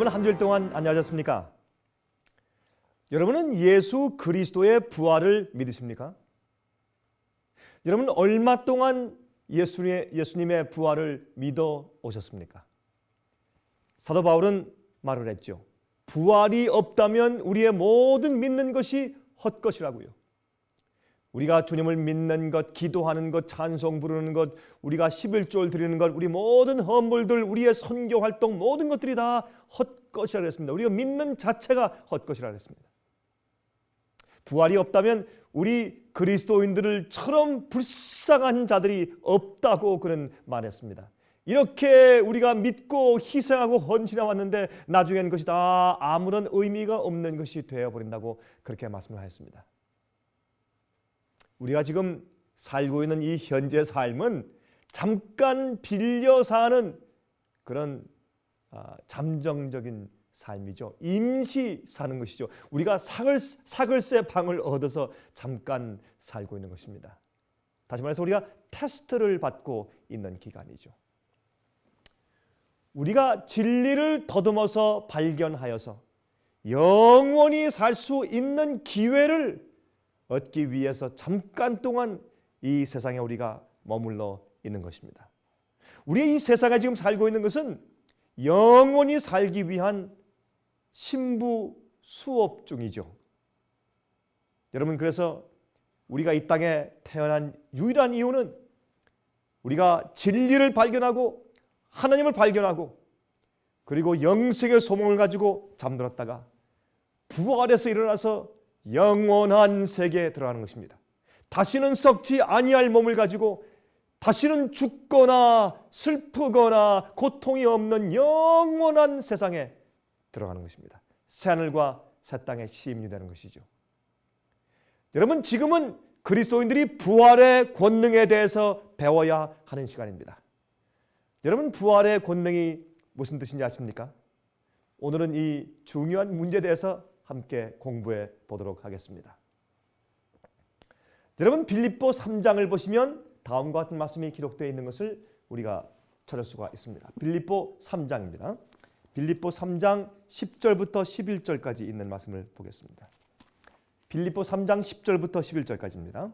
여러분 한 주일 동안 안녕하셨습니까? 여러분은 예수 그리스도의 부활을 믿으십니까? 여러분 얼마 동안 예수님의, 예수님의 부활을 믿어 오셨습니까? 사도 바울은 말을 했죠. 부활이 없다면 우리의 모든 믿는 것이 헛것이라고요. 우리가 주님을 믿는 것, 기도하는 것, 찬송 부르는 것, 우리가 11조를 드리는 것, 우리 모든 헌물들, 우리의 선교 활동 모든 것들이 다 헛것이라 그랬습니다. 우리가 믿는 자체가 헛것이라 그랬습니다. 부활이 없다면 우리 그리스도인들을처럼 불쌍한 자들이 없다고 그는 말했습니다. 이렇게 우리가 믿고 희생하고 헌신해 왔는데 나중엔 그것이 다 아무런 의미가 없는 것이 되어 버린다고 그렇게 말씀을 하였습니다. 우리가 지금 살고 있는 이 현재 삶은 잠깐 빌려 사는 그런 아, 잠정적인 삶이죠. 임시 사는 것이죠. 우리가 사글, 사글세 방을 얻어서 잠깐 살고 있는 것입니다. 다시 말해서 우리가 테스트를 받고 있는 기간이죠. 우리가 진리를 더듬어서 발견하여서 영원히 살 수 있는 기회를 얻기 위해서 잠깐 동안 이 세상에 우리가 머물러 있는 것입니다. 우리 이 세상에 지금 살고 있는 것은 영원히 살기 위한 신부 수업 중이죠. 여러분 그래서 우리가 이 땅에 태어난 유일한 이유는 우리가 진리를 발견하고 하나님을 발견하고 그리고 영생의 소망을 가지고 잠들었다가 부활해서 일어나서 영원한 세계에 들어가는 것입니다. 다시는 썩지 아니할 몸을 가지고 다시는 죽거나 슬프거나 고통이 없는 영원한 세상에 들어가는 것입니다. 새 하늘과 새 땅에 시임이 되는 것이죠. 여러분 지금은 그리스도인들이 부활의 권능에 대해서 배워야 하는 시간입니다. 여러분 부활의 권능이 무슨 뜻인지 아십니까? 오늘은 이 중요한 문제에 대해서 함께 공부해 보도록 하겠습니다. 여러분 빌립보 3장을 보시면 다음과 같은 말씀이 기록되어 있는 것을 우리가 찾을 수가 있습니다. 빌립보 3장입니다. 빌립보 3장 10절부터 11절까지 있는 말씀을 보겠습니다. 빌립보 3장 10절부터 11절까지입니다.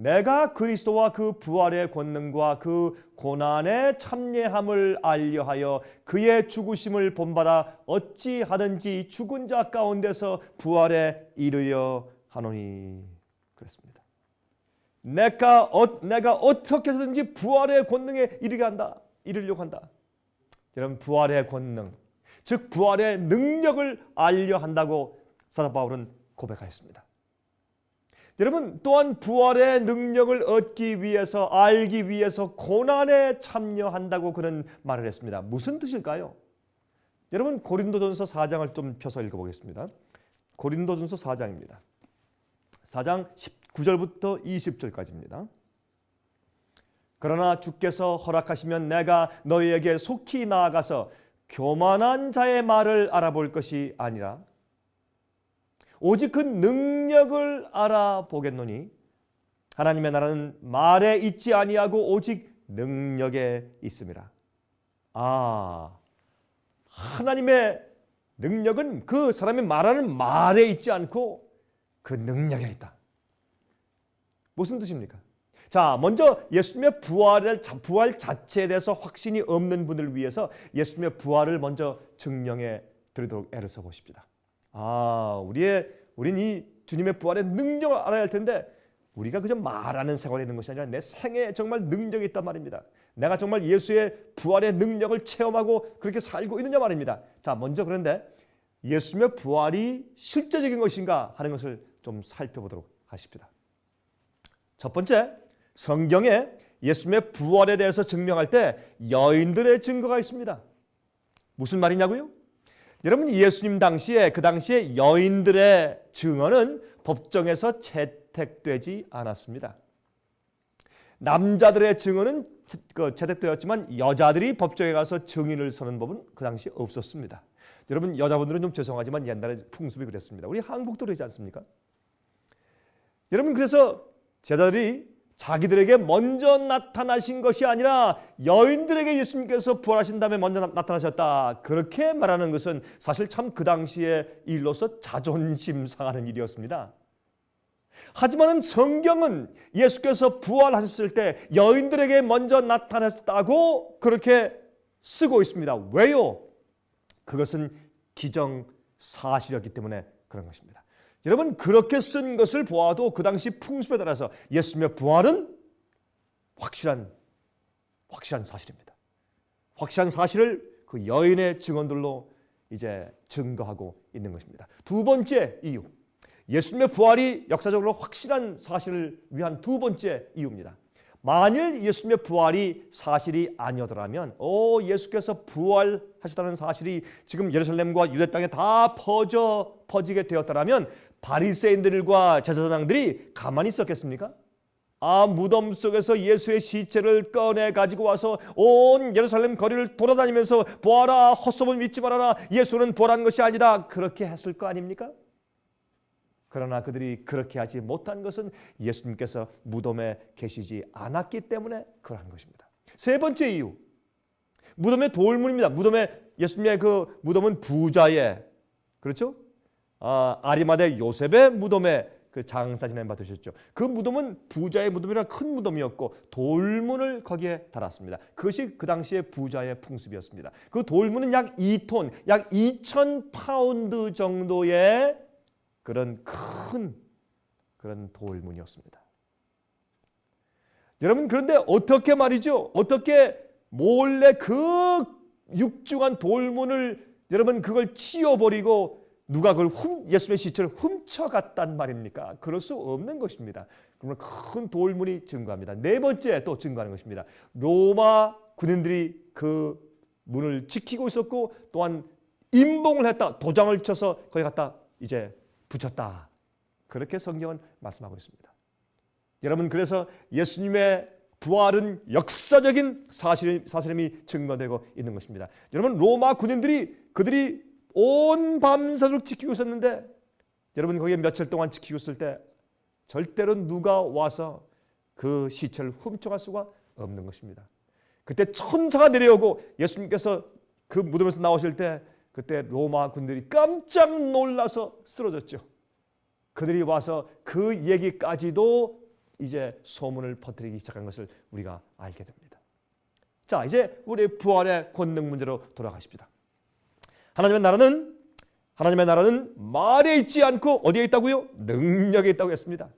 내가 그리스도와 그 부활의 권능과 그 고난의 참여함을 알려하여 그의 죽으심을 본받아 어찌하든지 죽은 자 가운데서 부활에 이르려 하노니 그랬습니다. 내가 어, 내가 어떻게 해서든지 부활의 권능에 이르게 한다. 이르려고 한다. 여러분 부활의 권능, 즉 부활의 능력을 알려 한다고 사도 바울은 고백하였습니다. 여러분 또한 부활의 능력을 얻기 위해서 알기 위해서 고난에 참여한다고 그는 말을 했습니다. 무슨 뜻일까요? 여러분 고린도전서 4장을 좀 펴서 읽어보겠습니다. 고린도전서 4장입니다. 4장 19절부터 20절까지입니다. 그러나 주께서 허락하시면 내가 너희에게 속히 나아가서 교만한 자의 말을 알아볼 것이 아니라 오직 그 능력을 알아보겠노니 하나님의 나라는 말에 있지 아니하고 오직 능력에 있습니다. 아, 하나님의 능력은 그 사람이 말하는 말에 있지 않고 그 능력에 있다. 무슨 뜻입니까? 자, 먼저 예수님의 부활을 부활 자체에 대해서 확신이 없는 분을 위해서 예수님의 부활을 먼저 증명해 드리도록 애를 써 보십시다. 아, 우리의 우린 이 주님의 부활의 능력을 알아야 할 텐데 우리가 그저 말하는 생활이 있는 것이 아니라 내 생에 정말 능력이 있단 말입니다. 내가 정말 예수의 부활의 능력을 체험하고 그렇게 살고 있느냐 말입니다. 자, 먼저 그런데 예수님의 부활이 실제적인 것인가 하는 것을 좀 살펴보도록 하십시다. 첫 번째, 성경에 예수님의 부활에 대해서 증명할 때 여인들의 증거가 있습니다. 무슨 말이냐고요? 여러분 예수님 당시에 그 당시에 여인들의 증언은 법정에서 채택되지 않았습니다. 남자들의 증언은 그 채택되었지만 여자들이 법정에 가서 증인을 서는 법은 그 당시 없었습니다. 여러분 여자분들은 좀 죄송하지만 옛날에 풍습이 그랬습니다. 우리 한국도 그러지 않습니까? 여러분 그래서 제자들이 자기들에게 먼저 나타나신 것이 아니라 여인들에게 예수님께서 부활하신 다음에 먼저 나- 나타나셨다. 그렇게 말하는 것은 사실 참 그 당시의 일로서 자존심 상하는 일이었습니다. 하지만은 성경은 예수께서 부활하셨을 때 여인들에게 먼저 나타났다고 그렇게 쓰고 있습니다. 왜요? 그것은 기정 사실이었기 때문에 그런 것입니다. 여러분 그렇게 쓴 것을 보아도 그 당시 풍습에 따라서 예수님의 부활은 확실한 확실한 사실입니다. 확실한 사실을 그 여인의 증언들로 이제 증거하고 있는 것입니다. 두 번째 이유. 예수님의 부활이 역사적으로 확실한 사실을 위한 두 번째 이유입니다. 만일 예수님의 부활이 사실이 아니었더라면 오 예수께서 부활하셨다는 사실이 지금 예루살렘과 유대 땅에 다 퍼져 퍼지게 되었더라면 바리새인들과 제사장들이 가만히 있었겠습니까? 아 무덤 속에서 예수의 시체를 꺼내 가지고 와서 온 예루살렘 거리를 돌아다니면서 보아라 헛소문 믿지 말아라 예수는 부활한 것이 아니다 그렇게 했을 거 아닙니까? 그러나 그들이 그렇게 하지 못한 것은 예수님께서 무덤에 계시지 않았기 때문에 그러한 것입니다. 세 번째 이유. 무덤의 돌문입니다. 무덤에 예수님의 그 무덤은 부자의 그렇죠? 아, 아리마대 요셉의 무덤에 그 장사 지낸 바 되셨죠. 그 무덤은 부자의 무덤이라 큰 무덤이었고 돌문을 거기에 달았습니다. 그것이 그 당시의 부자의 풍습이었습니다. 그 돌문은 약 2톤, 약 2천 파운드 정도의 그런 큰 그런 돌문이었습니다. 여러분 그런데 어떻게 말이죠? 어떻게 몰래 그 육중한 돌문을 여러분 그걸 치워버리고 누가 그걸 훔, 예수의 시체를 훔쳐갔단 말입니까? 그럴 수 없는 것입니다. 그러면 큰 돌문이 증거합니다. 네 번째 또 증거하는 것입니다. 로마 군인들이 그 문을 지키고 있었고 또한 임봉을 했다. 도장을 쳐서 거기 갖다 이제 붙였다. 그렇게 성경은 말씀하고 있습니다. 여러분 그래서 예수님의 부활은 역사적인 사실, 사실임이 증거되고 있는 것입니다. 여러분 로마 군인들이 그들이 온 밤새도록 지키고 있었는데 여러분 거기에 며칠 동안 지키고 있을 때 절대로 누가 와서 그 시체를 훔쳐갈 수가 없는 것입니다. 그때 천사가 내려오고 예수님께서 그 무덤에서 나오실 때 그때 로마 군들이 깜짝 놀라서 쓰러졌죠. 그들이 와서 그 얘기까지도 이제 소문을 퍼뜨리기 시작한 것을 우리가 알게 됩니다. 자, 이제 우리 부활의 권능 문제로 돌아가십니다. 하나님의 나라는 하나님의 나라는 말에 있지 않고 어디에 있다고요? 능력에 있다고 했습니다.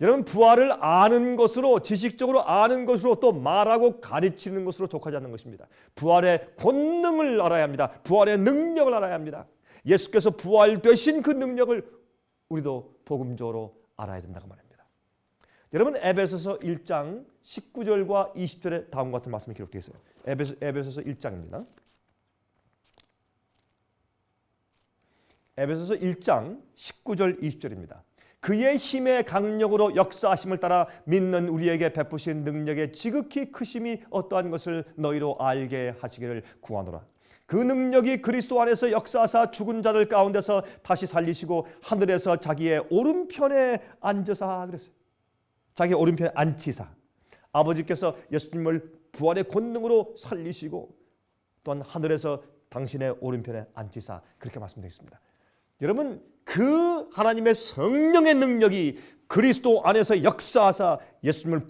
여러분 부활을 아는 것으로 지식적으로 아는 것으로 또 말하고 가르치는 것으로 족하지 않는 것입니다. 부활의 권능을 알아야 합니다. 부활의 능력을 알아야 합니다. 예수께서 부활되신 그 능력을 우리도 복음적으로 알아야 된다고 말합니다. 여러분 에베소서 1장 19절과 20절에 다음과 같은 말씀이 기록되어 있어요. 에베소, 에베소서 1장입니다. 에베소서 1장 19절 20절입니다. 그의 힘의 강력으로 역사하심을 따라 믿는 우리에게 베푸신 능력의 지극히 크심이 어떠한 것을 너희로 알게 하시기를 구하노라. 그 능력이 그리스도 안에서 역사하사 죽은 자들 가운데서 다시 살리시고 하늘에서 자기의 오른편에 앉으사 그랬어요. 자기 오른편에 앉히사. 아버지께서 예수님을 부활의 권능으로 살리시고 또한 하늘에서 당신의 오른편에 앉히사 그렇게 말씀되어 있습니다. 여러분 그 하나님의 성령의 능력이 그리스도 안에서 역사하사 예수님을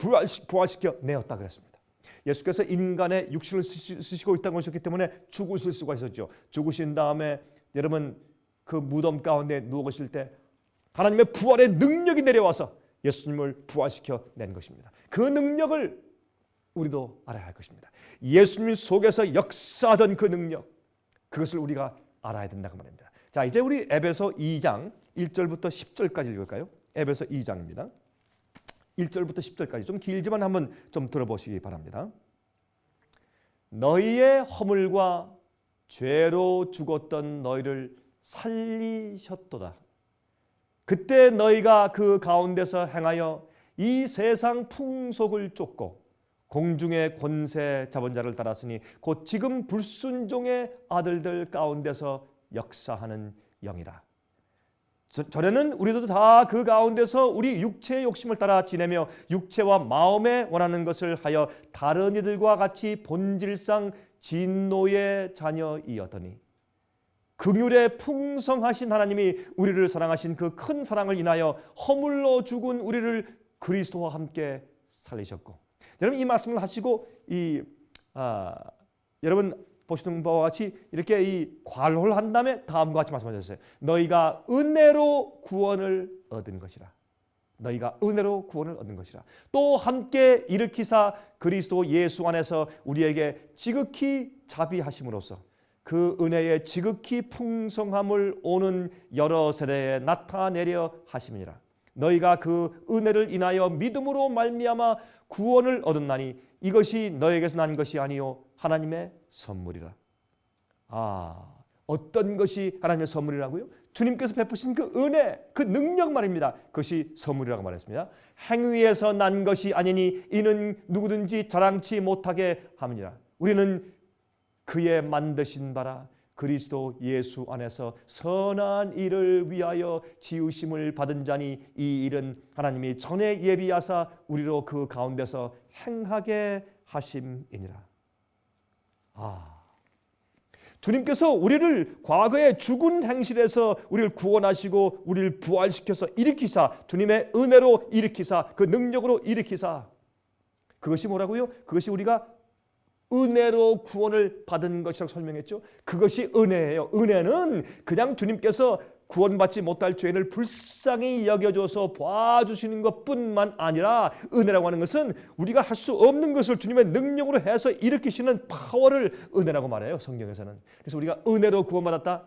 부활시켜 내었다 그랬습니다. 예수께서 인간의 육신을 쓰시고 있다고 하셨기 때문에 죽으실 수가 있었죠. 죽으신 다음에 여러분 그 무덤 가운데 누워 계실 때 하나님의 부활의 능력이 내려와서 예수님을 부활시켜 낸 것입니다. 그 능력을 우리도 알아야 할 것입니다. 예수님 속에서 역사하던 그 능력 그것을 우리가 알아야 된다고 말입니다. 자, 이제 우리 에베소 2장 1절부터 10절까지 읽을까요? 에베소 2장입니다. 1절부터 10절까지 좀 길지만 한번 좀 들어보시기 바랍니다. 너희의 허물과 죄로 죽었던 너희를 살리셨도다. 그때 너희가 그 가운데서 행하여 이 세상 풍속을 쫓고 공중의 권세 잡은 자를 따랐으니 곧 지금 불순종의 아들들 가운데서 역사하는 영이라. 저- 전에는 우리도 다 그 가운데서 우리 육체의 욕심을 따라 지내며 육체와 마음에 원하는 것을 하여 다른 이들과 같이 본질상 진노의 자녀이었더니 긍휼에 풍성하신 하나님이 우리를 사랑하신 그 큰 사랑을 인하여 허물러 죽은 우리를 그리스도와 함께 살리셨고 여러분 이 말씀을 하시고 이 아, 여러분 보시는 바와 같이 이렇게 이 관호를 한 다음에 다음과 같이 말씀하셨어요. 너희가 은혜로 구원을 얻은 것이라. 너희가 은혜로 구원을 얻은 것이라. 또 함께 일으키사 그리스도 예수 안에서 우리에게 지극히 자비하심으로써 그 은혜의 지극히 풍성함을 오는 여러 세대에 나타내려 하심이니라. 너희가 그 은혜를 인하여 믿음으로 말미암아 구원을 얻었나니 이것이 너에게서 난 것이 아니요 하나님의 선물이라. 아, 어떤 것이 하나님의 선물이라고요? 주님께서 베푸신 그 은혜, 그 능력 말입니다. 그것이 선물이라고 말했습니다. 행위에서 난 것이 아니니 이는 누구든지 자랑치 못하게 함이니라. 우리는 그의 만드신 바라 그리스도 예수 안에서 선한 일을 위하여 지으심을 받은 자니 이 일은 하나님이 전에 예비하사 우리로 그 가운데서 행하게 하심이니라. 아. 주님께서 우리를 과거의 죽은 행실에서 우리를 구원하시고 우리를 부활시켜서 일으키사 주님의 은혜로 일으키사 그 능력으로 일으키사 그것이 뭐라고요? 그것이 우리가 은혜로 구원을 받은 것이라고 설명했죠. 그것이 은혜예요. 은혜는 그냥 주님께서 구원받지 못할 죄인을 불쌍히 여겨줘서 봐주시는 것뿐만 아니라 은혜라고 하는 것은 우리가 할 수 없는 것을 주님의 능력으로 해서 일으키시는 파워를 은혜라고 말해요. 성경에서는. 그래서 우리가 은혜로 구원받았다.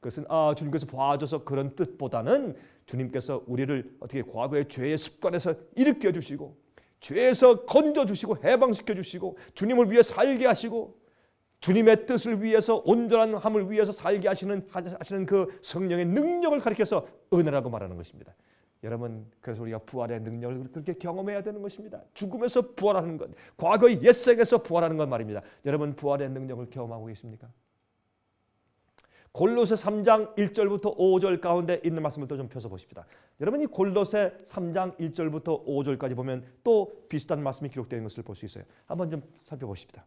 그것은 아 주님께서 봐줘서 그런 뜻보다는 주님께서 우리를 어떻게 과거의 죄의 습관에서 일으켜 주시고 죄에서 건져 주시고 해방시켜 주시고 주님을 위해 살게 하시고 주님의 뜻을 위해서 온전한 함을 위해서 살게 하시는 하시는 그 성령의 능력을 가리켜서 은혜라고 말하는 것입니다. 여러분 그래서 우리가 부활의 능력을 그렇게 경험해야 되는 것입니다. 죽음에서 부활하는 것, 과거의 옛생에서 부활하는 것 말입니다. 여러분 부활의 능력을 경험하고 계십니까? 골로새 3장 1절부터 5절 가운데 있는 말씀을 또 좀 펴서 보십시다. 여러분 이 골로새 3장 1절부터 5절까지 보면 또 비슷한 말씀이 기록되는 것을 볼 수 있어요. 한번 좀 살펴보십시다.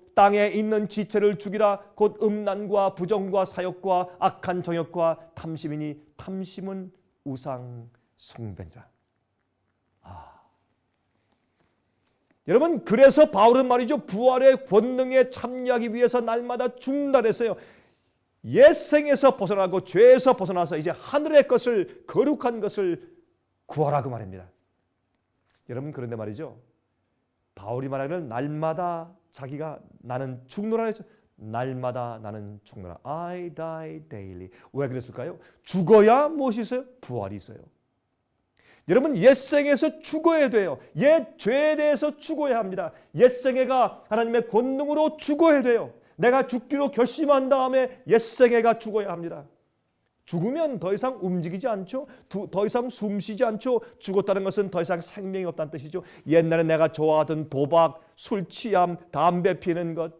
땅에 있는 지체를 죽이라. 곧 음란과 부정과 사욕과 악한 정욕과 탐심이니 탐심은 우상 숭배니라. 여러분 그래서 바울은 말이죠 부활의 권능에 참여하기 위해서 날마다 죽는다 그랬어요. 옛생에서 벗어나고 죄에서 벗어나서 이제 하늘의 것을 거룩한 것을 구하라고 말입니다. 여러분 그런데 말이죠. 바울이 말하기를 날마다 자기가 나는 죽노라 했죠. 날마다 나는 죽노라. I die daily. 왜 그랬을까요? 죽어야 무엇이 있어요? 부활이 있어요. 여러분 옛생에서 죽어야 돼요. 옛 죄에 대해서 죽어야 합니다. 옛생애가 하나님의 권능으로 죽어야 돼요. 내가 죽기로 결심한 다음에 옛생애가 죽어야 합니다. 죽으면 더 이상 움직이지 않죠. 더 이상 숨쉬지 않죠. 죽었다는 것은 더 이상 생명이 없다는 뜻이죠. 옛날에 내가 좋아하던 도박, 술 취함, 담배 피는 것,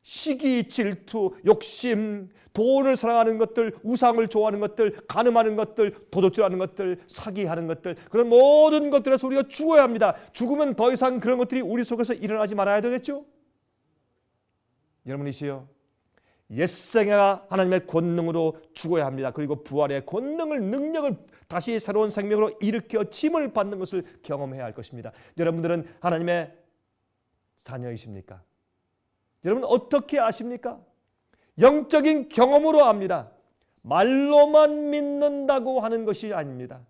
시기, 질투, 욕심, 돈을 사랑하는 것들, 우상을 좋아하는 것들, 가늠하는 것들, 도둑질하는 것들, 사기하는 것들 그런 모든 것들에서 우리가 죽어야 합니다. 죽으면 더 이상 그런 것들이 우리 속에서 일어나지 말아야 되겠죠? 여러분이시여 옛생애가 하나님의 권능으로 죽어야 합니다. 그리고 부활의 권능을 능력을 다시 새로운 생명으로 일으켜 짐을 받는 것을 경험해야 할 것입니다. 여러분들은 하나님의 자녀이십니까? 여러분 어떻게 아십니까? 영적인 경험으로 압니다. 말로만 믿는다고 하는 것이 아닙니다.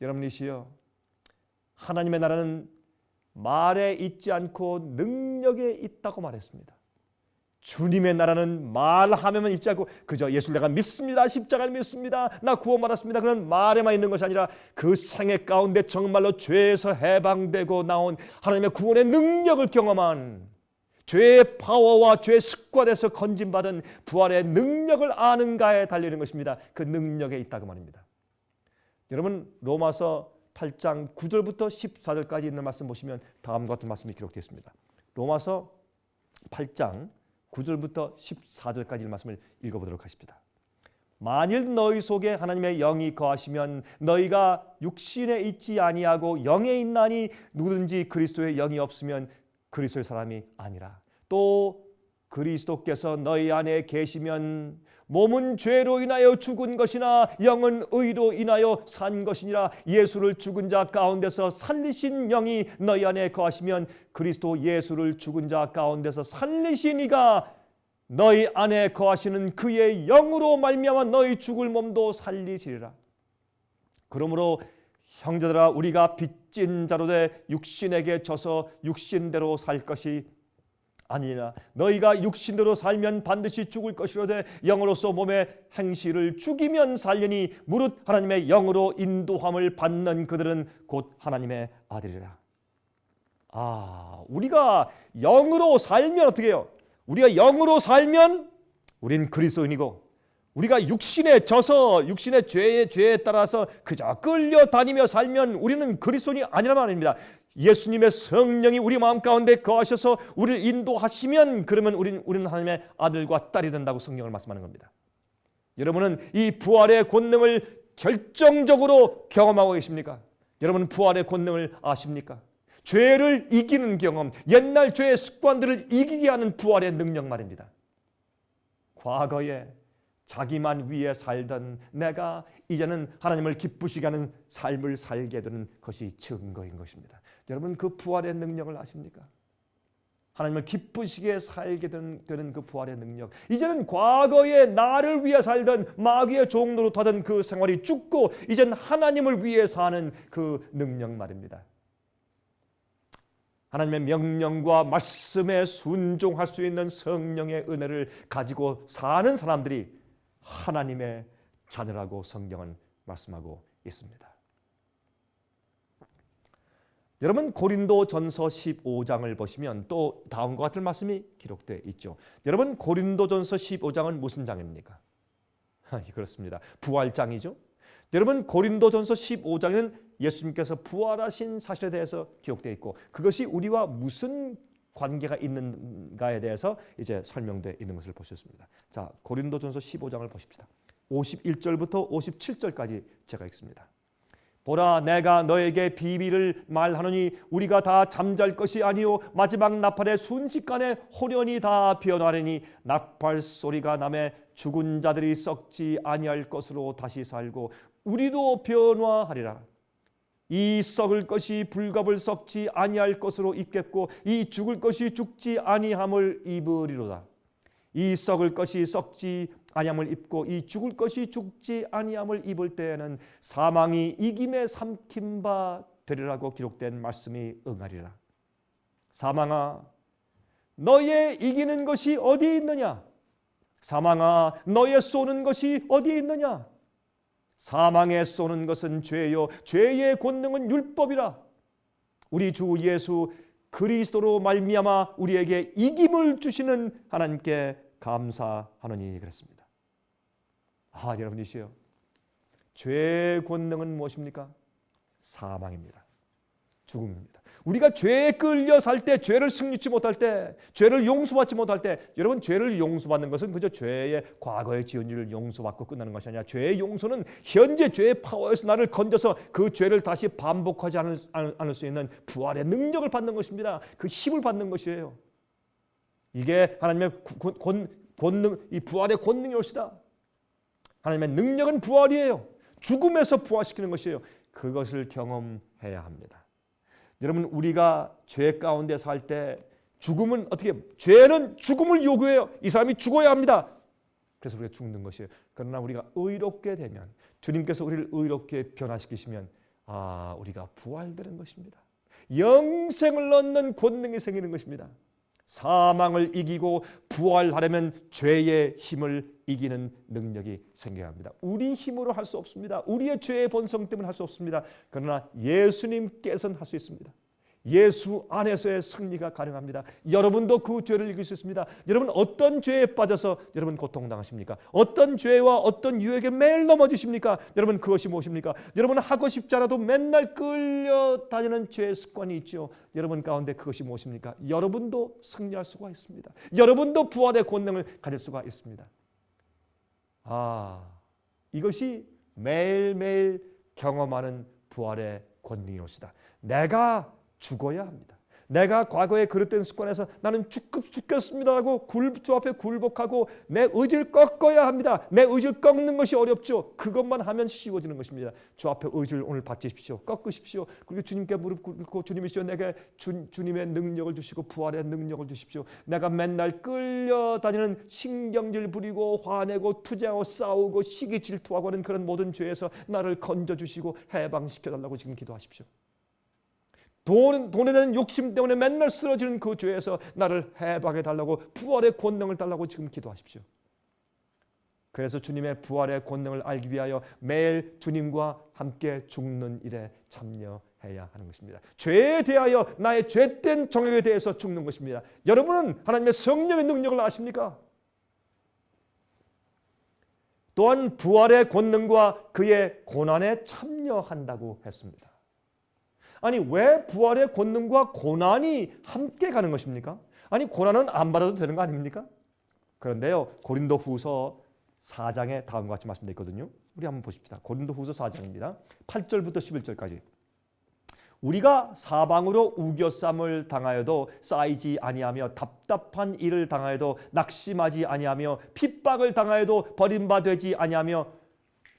여러분이시여 하나님의 나라는 말에 있지 않고 능력에 있다고 말했습니다. 주님의 나라는 말하면 있지 않고 그저 예수를 내가 믿습니다. 십자가를 믿습니다. 나 구원받았습니다. 그런 말에만 있는 것이 아니라 그 생애 가운데 정말로 죄에서 해방되고 나온 하나님의 구원의 능력을 경험한 죄의 파워와 죄의 습관에서 건진받은 부활의 능력을 아는가에 달리는 것입니다. 그 능력에 있다고 말입니다. 여러분 로마서 8장 9절부터 14절까지 있는 말씀 보시면 다음과 같은 말씀이 기록되어 있습니다. 로마서 8장 9절부터 14절까지 있는 말씀을 읽어보도록 하십니다. 만일 너희 속에 하나님의 영이 거하시면 너희가 육신에 있지 아니하고 영에 있나니 누구든지 그리스도의 영이 없으면 그리스도의 사람이 아니라 또 그리스도께서 너희 안에 계시면 몸은 죄로 인하여 죽은 것이나 영은 의로 인하여 산 것이니라. 예수를 죽은 자 가운데서 살리신 영이 너희 안에 거하시면 그리스도 예수를 죽은 자 가운데서 살리신 이가 너희 안에 거하시는 그의 영으로 말미암아 너희 죽을 몸도 살리시리라. 그러므로 형제들아 우리가 빚진 자로 돼 육신에게 져서 육신대로 살 것이 아니라 너희가 육신대로 살면 반드시 죽을 것이로되 영으로서 몸의 행실을 죽이면 살리니 무릇 하나님의 영으로 인도함을 받는 그들은 곧 하나님의 아들이라. 아, 우리가 영으로 살면 어떻게 해요? 우리가 영으로 살면 우린 그리스도인이고 우리가 육신에 져서 육신의 죄의 죄에 따라서 그저 끌려다니며 살면 우리는 그리스도인이 아니란 말입니다. 예수님의 성령이 우리 마음 가운데 거하셔서 우리를 인도하시면 그러면 우리는, 우리는 하나님의 아들과 딸이 된다고 성경을 말씀하는 겁니다. 여러분은 이 부활의 권능을 결정적으로 경험하고 계십니까? 여러분은 부활의 권능을 아십니까? 죄를 이기는 경험, 옛날 죄의 습관들을 이기게 하는 부활의 능력 말입니다. 과거에 자기만 위해 살던 내가 이제는 하나님을 기쁘시게 하는 삶을 살게 되는 것이 증거인 것입니다. 여러분 그 부활의 능력을 아십니까? 하나님을 기쁘시게 살게 되는, 그 부활의 능력. 이제는 과거에 나를 위해 살던 마귀의 종로로 타던 그 생활이 죽고 이젠 하나님을 위해 사는 그 능력 말입니다. 하나님의 명령과 말씀에 순종할 수 있는 성령의 은혜를 가지고 사는 사람들이 하나님의 자녀라고 성경은 말씀하고 있습니다. 여러분 고린도 전서 15장을 보시면 또 다음과 같은 말씀이 기록되어 있죠. 여러분 고린도 전서 15장은 무슨 장입니까? 그렇습니다. 부활장이죠. 여러분 고린도 전서 15장에는 예수님께서 부활하신 사실에 대해서 기록되어 있고 그것이 우리와 무슨 관계가 있는 가에 대해서 이제 설명되어 있는 것을 보셨습니다. 자, 고린도전서 15장을 보십시다. 51절부터 57절까지 제가 읽습니다. 보라 내가 너에게 비밀을 말하노니 우리가 다 잠잘 것이 아니요 마지막 나팔의 순식간에 호련이 다 변하리니 나팔 소리가 남에 죽은 자들이 썩지 아니할 것으로 다시 살고 우리도 변화하리라 이 썩을 것이 불갑을 썩지 아니할 것으로 입겠고 이 죽을 것이 죽지 아니함을 입으리로다. 이 썩을 것이 썩지 아니함을 입고 이 죽을 것이 죽지 아니함을 입을 때에는 사망이 이김에 삼킨 바 되리라고 기록된 말씀이 응하리라. 사망아 너의 이기는 것이 어디 있느냐? 사망아 너의 쏘는 것이 어디 있느냐? 사망에 쏘는 것은 죄요 죄의 권능은 율법이라 우리 주 예수 그리스도로 말미암아 우리에게 이김을 주시는 하나님께 감사하노니 그랬습니다. 아 여러분이시요 죄의 권능은 무엇입니까? 사망입니다. 죽음입니다. 우리가 죄에 끌려 살 때, 죄를 승리치 못할 때, 죄를 용서받지 못할 때, 여러분 죄를 용서받는 것은 그저 죄의 과거의 지은 일을 용서받고 끝나는 것이 아니라 죄의 용서는 현재 죄의 파워에서 나를 건져서 그 죄를 다시 반복하지 않을, 않을 수 있는 부활의 능력을 받는 것입니다. 그 힘을 받는 것이에요. 이게 하나님의 권, 권능, 이 부활의 권능이 옳시다. 하나님의 능력은 부활이에요. 죽음에서 부활시키는 것이에요. 그것을 경험해야 합니다. 여러분 우리가 죄 가운데 살 때 죽음은 어떻게 죄는 죽음을 요구해요. 이 사람이 죽어야 합니다. 그래서 우리가 죽는 것이에요. 그러나 우리가 의롭게 되면 주님께서 우리를 의롭게 변화시키시면 아 우리가 부활되는 것입니다. 영생을 얻는 권능이 생기는 것입니다. 사망을 이기고 부활하려면 죄의 힘을 이기는 능력이 생겨야 합니다. 우리 힘으로 할 수 없습니다. 우리의 죄의 본성 때문에 할 수 없습니다. 그러나 예수님께서는 할 수 있습니다. 예수 안에서의 승리가 가능합니다. 여러분도 그 죄를 이길 수 있습니다. 여러분 어떤 죄에 빠져서 여러분 고통당하십니까? 어떤 죄와 어떤 유혹에 매일 넘어지십니까? 여러분 그것이 무엇입니까? 여러분 하고 싶지 않아도 맨날 끌려다니는 죄의 습관이 있죠. 여러분 가운데 그것이 무엇입니까? 여러분도 승리할 수가 있습니다. 여러분도 부활의 권능을 가질 수가 있습니다. 아, 이것이 매일매일 경험하는 부활의 권능이옵시다. 내가 죽어야 합니다. 내가 과거에 그릇된 습관에서 나는 죽급 죽겠습니다라고 굴 주 앞에 굴복하고 내 의지를 꺾어야 합니다. 내 의지를 꺾는 것이 어렵죠. 그것만 하면 쉬워지는 것입니다. 주 앞에 의지를 오늘 바치십시오. 꺾으십시오. 그리고 주님께 무릎 꿇고 주님이시여 내게 주, 주님의 능력을 주시고 부활의 능력을 주십시오. 내가 맨날 끌려다니는 신경질 부리고 화내고 투쟁하고 싸우고 시기 질투하고 하는 그런 모든 죄에서 나를 건져 주시고 해방시켜 달라고 지금 기도하십시오. 돈, 돈에 대한 욕심 때문에 맨날 쓰러지는 그 죄에서 나를 해방해 달라고 부활의 권능을 달라고 지금 기도하십시오. 그래서 주님의 부활의 권능을 알기 위하여 매일 주님과 함께 죽는 일에 참여해야 하는 것입니다. 죄에 대하여 나의 죄된 정욕에 대해서 죽는 것입니다. 여러분은 하나님의 성령의 능력을 아십니까? 또한 부활의 권능과 그의 고난에 참여한다고 했습니다. 아니 왜 부활의 권능과 고난이 함께 가는 것입니까? 아니 고난은 안 받아도 되는 거 아닙니까? 그런데요 고린도후서 4장에 다음과 같이 말씀되어 있거든요. 우리 한번 보십시다. 고린도후서 4장입니다. 8절부터 11절까지. 우리가 사방으로 우겨쌈을 당하여도 쌓이지 아니하며 답답한 일을 당하여도 낙심하지 아니하며 핍박을 당하여도 버림받지 아니하며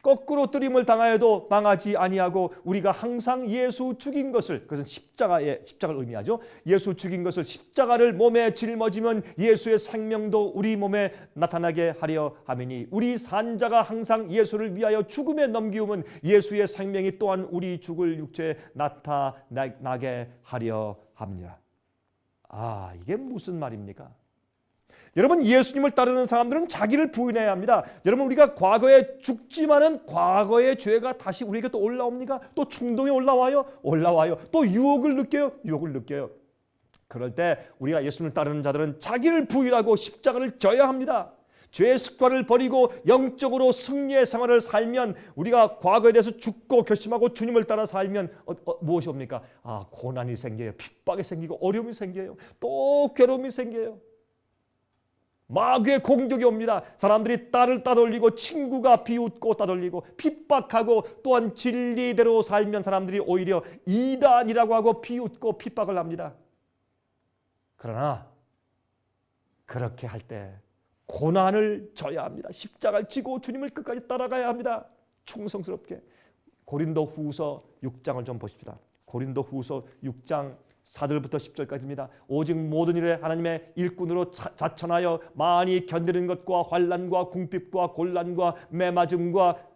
거꾸로 뜨림을 당하여도 망하지 아니하고 우리가 항상 예수 죽인 것을 그것은 십자가의 십자가를 의미하죠. 예수 죽인 것을 십자가를 몸에 짊어지면 예수의 생명도 우리 몸에 나타나게 하려 하매니 우리 산자가 항상 예수를 위하여 죽음에 넘기움은 예수의 생명이 또한 우리 죽을 육체에 나타나게 하려 합니다. 아, 이게 무슨 말입니까? 여러분 예수님을 따르는 사람들은 자기를 부인해야 합니다. 여러분 우리가 과거에 죽지만은 과거의 죄가 다시 우리에게 또 올라옵니까? 또 충동이 올라와요? 올라와요. 또 유혹을 느껴요? 유혹을 느껴요. 그럴 때 우리가 예수님을 따르는 자들은 자기를 부인하고 십자가를 져야 합니다. 죄의 습관을 버리고 영적으로 승리의 생활을 살면 우리가 과거에 대해서 죽고 결심하고 주님을 따라 살면 어, 어, 무엇이 옵니까? 아 고난이 생겨요. 핍박이 생기고 어려움이 생겨요. 또 괴로움이 생겨요. 마귀의 공격이 옵니다. 사람들이 딸을 따돌리고 친구가 비웃고 따돌리고 핍박하고 또한 진리대로 살면 사람들이 오히려 이단이라고 하고 비웃고 핍박을 합니다. 그러나 그렇게 할 때 고난을 져야 합니다. 십자가를 지고 주님을 끝까지 따라가야 합니다. 충성스럽게. 고린도 후서 6장을 좀 보십시다. 고린도 후서 6장 4절부터 10절까지입니다. 오직 모든 일에 하나님의 일꾼으로 자천하여 많이 견디는 것과 환란과 궁핍과 곤란과 매맞음과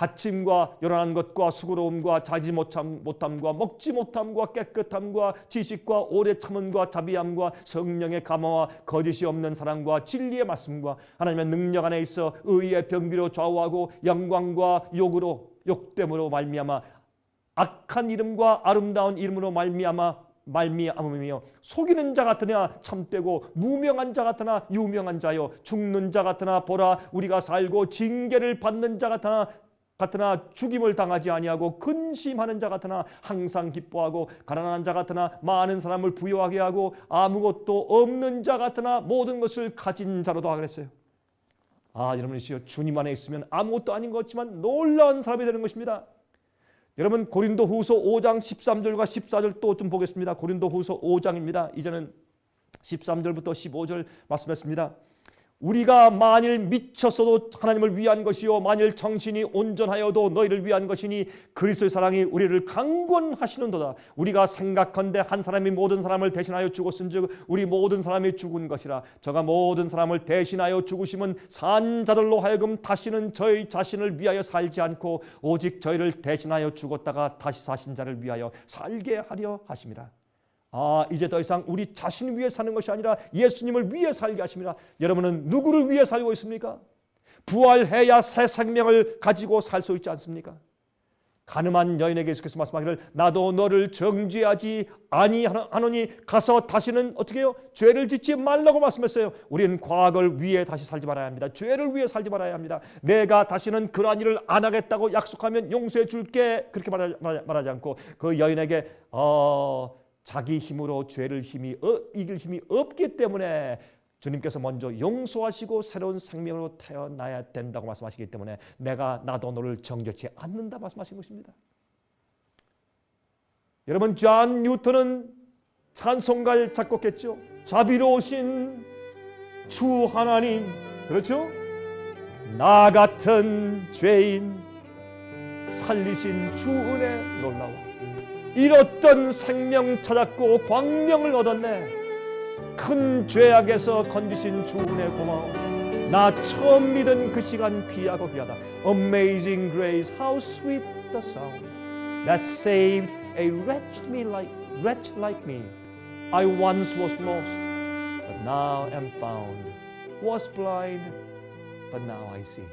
갇힘과 요란한 것과 수고로움과 자지 못함, 못함과 먹지 못함과 깨끗함과 지식과 오래 참음과 자비함과 성령의 감화와 거짓이 없는 사랑과 진리의 말씀과 하나님의 능력 안에 있어 의의 병비로 좌우하고 영광과 욕으로 욕됨으로 말미암아 악한 이름과 아름다운 이름으로 말미암아 말미암으며 속이는 자 같으나 참되고 무명한 자 같으나 유명한 자요 죽는 자 같으나 보라 우리가 살고 징계를 받는 자 같으나 같으나 죽임을 당하지 아니하고 근심하는 자 같으나 항상 기뻐하고 가난한 자 같으나 많은 사람을 부여하게 하고 아무것도 없는 자 같으나 모든 것을 가진 자로도 하라 그랬어요. 아 여러분이시여 주님 안에 있으면 아무것도 아닌 것 같지만 놀라운 사람이 되는 것입니다. 여러분 고린도 후서 5장 13절과 14절 또 좀 보겠습니다. 고린도 후서 5장입니다. 이제는 13절부터 15절 말씀했습니다. 우리가 만일 미쳤어도 하나님을 위한 것이요 만일 정신이 온전하여도 너희를 위한 것이니 그리스도의 사랑이 우리를 강권하시는도다. 우리가 생각한데 한 사람이 모든 사람을 대신하여 죽었은즉 우리 모든 사람이 죽은 것이라. 저가 모든 사람을 대신하여 죽으심은 산 자들로 하여금 다시는 저희 자신을 위하여 살지 않고 오직 저희를 대신하여 죽었다가 다시 사신 자를 위하여 살게 하려 하심이라 아, 이제 더 이상 우리 자신 위해 사는 것이 아니라 예수님을 위해 살게 하십니다. 여러분은 누구를 위해 살고 있습니까? 부활해야 새 생명을 가지고 살 수 있지 않습니까? 가늠한 여인에게 예수께서 말씀하기를 나도 너를 정죄하지 아니하노니 가서 다시는 어떻게 해요? 죄를 짓지 말라고 말씀했어요. 우리는 과거를 위해 다시 살지 말아야 합니다. 죄를 위해 살지 말아야 합니다. 내가 다시는 그러한 일을 안 하겠다고 약속하면 용서해 줄게 그렇게 말하지 않고 그 여인에게 어, 자기 힘으로 죄를 힘이 어, 이길 힘이 없기 때문에 주님께서 먼저 용서하시고 새로운 생명으로 태어나야 된다고 말씀하시기 때문에 내가 나도 너를 정죄치 않는다 말씀하신 것입니다. 여러분 존 뉴턴은 찬송가를 작곡했죠. 자비로우신 주 하나님 그렇죠? 나 같은 죄인 살리신 주 은혜 놀라워. 잃었던 생명 찾았고 광명을 얻었네. 큰 죄악에서 건지신 주 은혜 고마워. 나 처음 믿은 그 시간 귀하고 귀하다. Amazing grace, how sweet the sound that saved a wretched me like wretch like me. I once was lost, but now am found. Was blind, but now I see.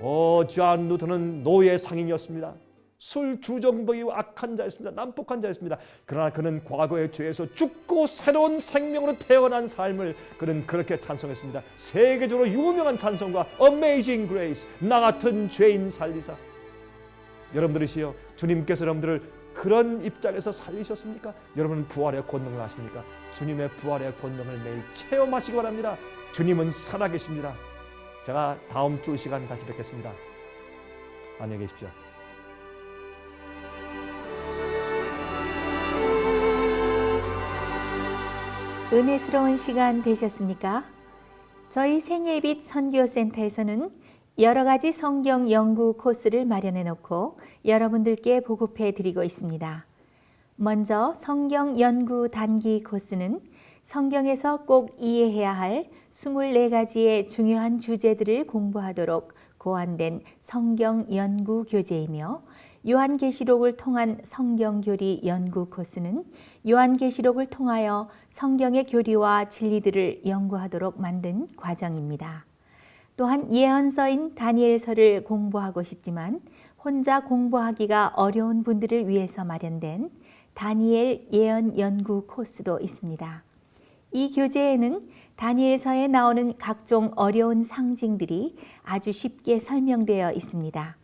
오, 존 루터는 노예 상인이었습니다. 술 주정뱅이와 악한 자였습니다. 난폭한 자였습니다. 그러나 그는 과거의 죄에서 죽고 새로운 생명으로 태어난 삶을 그는 그렇게 찬송했습니다. 세계적으로 유명한 찬송가 Amazing Grace 나 같은 죄인 살리사 여러분들이시여 주님께서 여러분들을 그런 입장에서 살리셨습니까? 여러분 부활의 권능을 아십니까? 주님의 부활의 권능을 매일 체험하시기 바랍니다. 주님은 살아계십니다. 제가 다음 주 시간 다시 뵙겠습니다. 안녕히 계십시오. 은혜스러운 시간 되셨습니까? 저희 생애빛 선교센터에서는 여러 가지 성경 연구 코스를 마련해 놓고 여러분들께 보급해 드리고 있습니다. 먼저 성경 연구 단기 코스는 성경에서 꼭 이해해야 할 24가지의 중요한 주제들을 공부하도록 고안된 성경 연구 교재이며 요한계시록을 통한 성경교리 연구 코스는 요한계시록을 통하여 성경의 교리와 진리들을 연구하도록 만든 과정입니다. 또한 예언서인 다니엘서를 공부하고 싶지만 혼자 공부하기가 어려운 분들을 위해서 마련된 다니엘 예언 연구 코스도 있습니다. 이 교재에는 다니엘서에 나오는 각종 어려운 상징들이 아주 쉽게 설명되어 있습니다.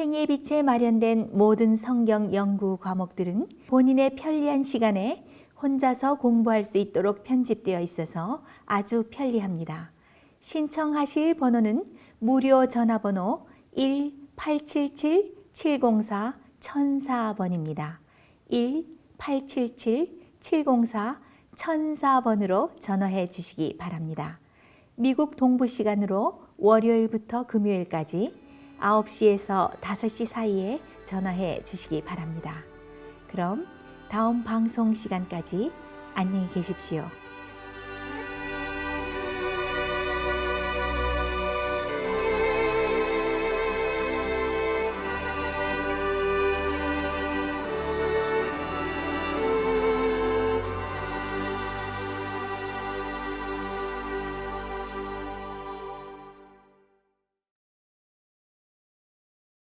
생애 빛에 마련된 모든 성경 연구 과목들은 본인의 편리한 시간에 혼자서 공부할 수 있도록 편집되어 있어서 아주 편리합니다. 신청하실 번호는 무료 전화번호 1-877-704-1004번입니다. 1-877-704-1004번으로 전화해 주시기 바랍니다. 미국 동부 시간으로 월요일부터 금요일까지 9시에서 5시 사이에 전화해 주시기 바랍니다. 그럼 다음 방송 시간까지 안녕히 계십시오.